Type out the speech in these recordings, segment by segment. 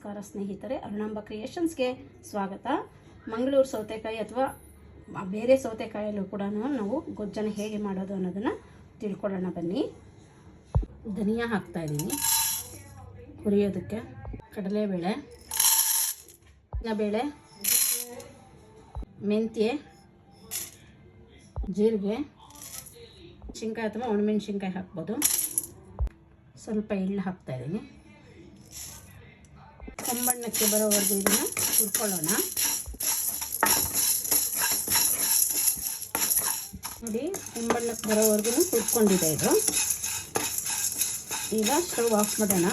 ನಮಸ್ಕಾರ ಸ್ನೇಹಿತರೆ, ಅರುಣಾಂಬ ಕ್ರಿಯೇಷನ್ಸ್ಗೆ ಸ್ವಾಗತ. ಮಂಗಳೂರು ಸೌತೆಕಾಯಿ ಅಥವಾ ಬೇರೆ ಸೌತೆಕಾಯಲ್ಲೂ ಕೂಡ ನಾವು ಗೊಜ್ಜನ್ನು ಹೇಗೆ ಮಾಡೋದು ಅನ್ನೋದನ್ನು ತಿಳ್ಕೊಳ್ಳೋಣ ಬನ್ನಿ. ಧನಿಯಾ ಹಾಕ್ತಾ ಇದ್ದೀನಿ. ಹುರಿಯೋದಕ್ಕೆ ಕಡಲೆಬೇಳೆ ಬೇಳೆ ಮೆಂತ್ಯ, ಜೀರಿಗೆ ಮೆಣಸಿನ್ಕಾಯಿ ಅಥವಾ ಒಣಮೆಣಸಿನ್ಕಾಯಿ ಹಾಕ್ಬೋದು. ಸ್ವಲ್ಪ ಎಳ್ಳು ಹಾಕ್ತಾ ಇದ್ದೀನಿ. ಕಂಬಣ್ಣಕ್ಕೆ ಬರೋವರೆಗೂ ಇದನ್ನು ಹುರ್ಕೊಳ್ಳೋಣ. ನೋಡಿ, ಕೆಂಬಣ್ಣಕ್ಕೆ ಬರೋವರೆಗೂ ಹುರ್ಕೊಂಡಿದೆ ಇದು. ಈಗ ಸ್ಟವ್ ಆಫ್ ಮಾಡೋಣ.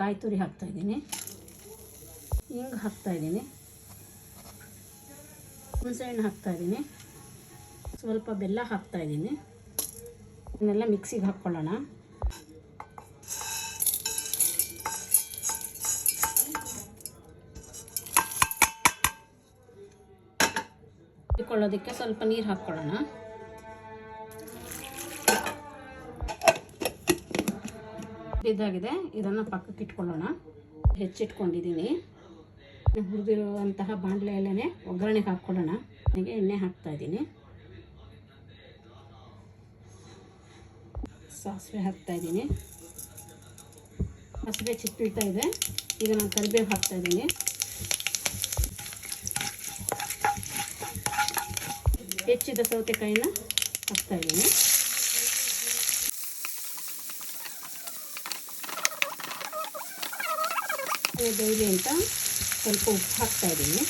ಕಾಯಿ ತುರಿ ಹಾಕ್ತಾ ಇದ್ದೀನಿ. ಹಿಂಗೆ ಹಾಕ್ತಾ ಇದ್ದೀನಿ. ಹುಣಸೆಹಣ್ಣು ಹಾಕ್ತಾ ಇದ್ದೀನಿ. ಸ್ವಲ್ಪ ಬೆಲ್ಲ ಹಾಕ್ತಾ ಇದ್ದೀನಿ. ಇದನ್ನೆಲ್ಲ ಮಿಕ್ಸಿಗೆ ಹಾಕ್ಕೊಳ್ಳೋಣ. ಇಟ್ಕೊಳ್ಳೋದಕ್ಕೆ ಸ್ವಲ್ಪ ನೀರು ಹಾಕ್ಕೊಳ್ಳೋಣ. ಇದಾಗಿದೆ. ಇದನ್ನು ಪಕ್ಕಕ್ಕೆ ಇಟ್ಕೊಳ್ಳೋಣ. ಹೆಚ್ಚಿಟ್ಕೊಂಡಿದ್ದೀನಿ. ಹುರಿದಿರುವಂತಹ ಬಾಣಲೆಯಲ್ಲೇ ಒಗ್ಗರಣೆಗೆ ಹಾಕ್ಕೊಳ್ಳೋಣ. ನನಗೆ ಎಣ್ಣೆ ಹಾಕ್ತಾ ಇದ್ದೀನಿ. ಸಾಸಿವೆ ಹಾಕ್ತಾ ಇದ್ದೀನಿ. ಸಾಸಿವೆ ಚಿಕ್ಕ ಇದೆ. ಈಗ ನಾನು ಕರಿಬೇವು ಹಾಕ್ತಾ ಇದ್ದೀನಿ. ಹೆಚ್ಚಿದ ಸೌತೆಕಾಯಿನ ಹಾಕ್ತಾ ಇದ್ದೀನಿ. ಡೈಲಿ ಅಂತ ಸ್ವಲ್ಪ ಉಪ್ಪು ಹಾಕ್ತಾ ಇದ್ದೀನಿ.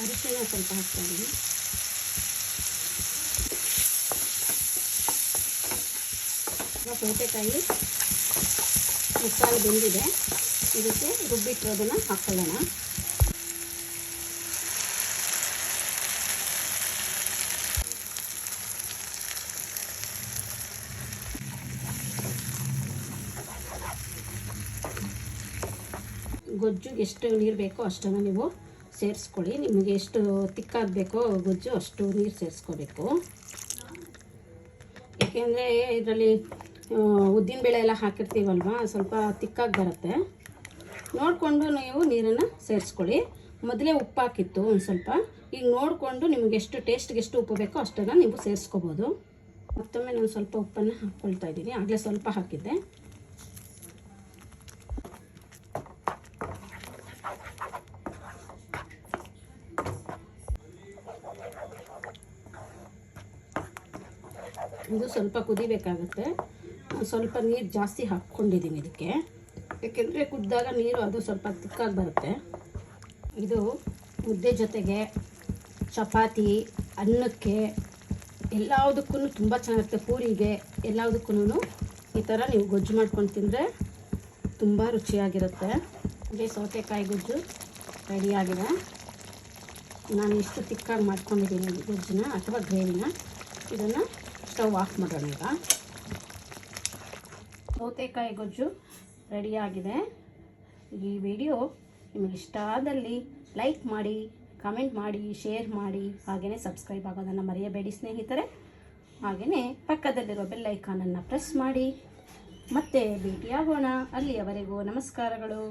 ಅರಿಶಿನ ಸ್ವಲ್ಪ ಹಾಕ್ತಾ ಇದ್ದೀನಿ. ಸೌತೆಕಾಯಿ ಮುಕ್ಕಾಲು ಬೆಂದಿದೆ. ಇದಕ್ಕೆ ರುಬ್ಬಿಟ್ಟು ಅದನ್ನು ಹಾಕ್ಕೊಳ್ಳೋಣ ಗೊಜ್ಜು ಎಷ್ಟು ನೀರು ಬೇಕೋ ಅಷ್ಟನ್ನು ನೀವು ಸೇರಿಸ್ಕೊಳ್ಳಿ. ನಿಮಗೆ ಎಷ್ಟು ತಿಕ್ಕಾಗಬೇಕೋ ಗೊಜ್ಜು ಅಷ್ಟು ನೀರು ಸೇರಿಸ್ಕೋಬೇಕು. ಏಕೆಂದರೆ ಇದರಲ್ಲಿ ಉದ್ದಿನಬೇಳೆ ಎಲ್ಲ ಹಾಕಿರ್ತೀವಲ್ವ, ಸ್ವಲ್ಪ ತಿಕ್ಕಾಗಿ ಬರುತ್ತೆ. ನೋಡಿಕೊಂಡು ನೀವು ನೀರನ್ನು ಸೇರಿಸ್ಕೊಳ್ಳಿ. ಮೊದಲೇ ಉಪ್ಪು ಹಾಕಿತ್ತು ಒಂದು ಸ್ವಲ್ಪ. ಈಗ ನೋಡಿಕೊಂಡು ನಿಮಗೆ ಎಷ್ಟು ಟೇಸ್ಟ್ಗೆ ಎಷ್ಟು ಉಪ್ಪು ಬೇಕೋ ಅಷ್ಟನ್ನು ನೀವು ಸೇರಿಸ್ಕೋಬೋದು. ಮತ್ತೊಮ್ಮೆ ನಾನು ಸ್ವಲ್ಪ ಉಪ್ಪನ್ನು ಹಾಕ್ಕೊಳ್ತಾ ಇದ್ದೀನಿ. ಆಗಲೇ ಸ್ವಲ್ಪ ಹಾಕಿದ್ದೆ. ಇದು ಸ್ವಲ್ಪ ಕುದಿಬೇಕಾಗುತ್ತೆ. ಸ್ವಲ್ಪ ನೀರು ಜಾಸ್ತಿ ಹಾಕ್ಕೊಂಡಿದ್ದೀನಿ ಇದಕ್ಕೆ. ಯಾಕೆಂದರೆ ಕುದ್ದಾಗ ನೀರು ಅದು ಸ್ವಲ್ಪ ತಿಕ್ಕಾಗಿ ಬರುತ್ತೆ. ಇದು ಮುದ್ದೆ ಜೊತೆಗೆ ಚಪಾತಿ, ಅನ್ನಕ್ಕೆ ಎಲ್ಲದಕ್ಕೂ ತುಂಬ ಚೆನ್ನಾಗಿರುತ್ತೆ. ಪೂರಿಗೆ ಎಲ್ಲದಕ್ಕೂ ಈ ಥರ ನೀವು ಗೊಜ್ಜು ಮಾಡ್ಕೊಂಡು ತಿಂದರೆ ತುಂಬ ರುಚಿಯಾಗಿರುತ್ತೆ. ಇದೇ ಸೌತೆಕಾಯಿ ಗೊಜ್ಜು ರೆಡಿಯಾಗಿದೆ ನಾನು ಇಷ್ಟು ತಿಕ್ಕಾಗಿ ಮಾಡ್ಕೊಂಡಿದ್ದೀನಿ ಗೊಜ್ಜನ್ನ ಅಥವಾ ಗ್ರೇವಿನ. ಇದನ್ನು ಸ್ಟವ್ ಆಫ್ ಮಾಡೋಣ ಈಗ. ಸೌತೆಕಾಯಿ ಗೊಜ್ಜು ರೆಡಿಯಾಗಿದೆ ಈ ವಿಡಿಯೋ ನಿಮಗೆ ಇಷ್ಟ ಆದಲ್ಲಿ ಲೈಕ್ ಮಾಡಿ ಕಮೆಂಟ್ ಮಾಡಿ ಶೇರ್ ಮಾಡಿ ಹಾಗೆಯೇ ಸಬ್ಸ್ಕ್ರೈಬ್ ಆಗೋದನ್ನು ಮರೆಯಬೇಡಿ ಸ್ನೇಹಿತರೆ. ಹಾಗೆಯೇ ಪಕ್ಕದಲ್ಲಿರುವ ಬೆಲ್ ಐಕಾನನ್ನು ಪ್ರೆಸ್ ಮಾಡಿ. ಮತ್ತೆ ಭೇಟಿಯಾಗೋಣ. ಅಲ್ಲಿಯವರೆಗೂ ನಮಸ್ಕಾರಗಳು.